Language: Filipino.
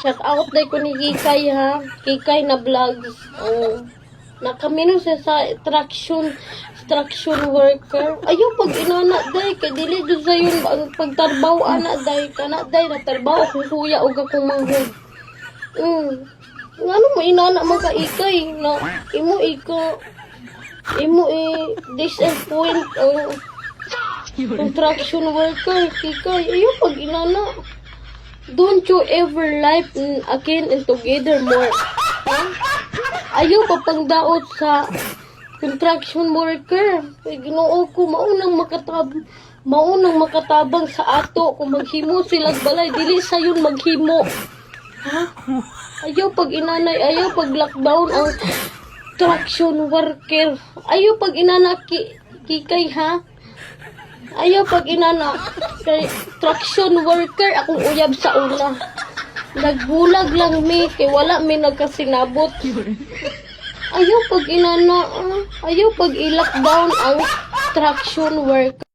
Shout out day ko ni Kikay ha. Kikay na vlogs. Oh. Nakamino siya sa traction traction worker. Ayaw pag inana day kay dili jud sa yun ang pagtarbaw ana day kana day na tarbaw ko kuya og akong manghod. Mm. Ngano mo inana man ka ikay na imo iko imo i disappoint ang construction worker kikay ayaw pag inana Don't you ever life again and together more. Ha? Ayaw pa pangdaot sa construction worker. Kay ginoo ko, maunang makatab maunang makatabang sa ato kung maghimo sila balay dili sa yun maghimo ha ayaw pag inanay ayaw pag lockdown ang traction worker ayaw pag inana ki, kikay ha Ayaw pag inana kay traction worker akong uyab sa una. Nagbulag lang mi kay wala mi nagkasinabot. Ayaw pag inana, ah, ayaw pag i-lockdown ang traction worker.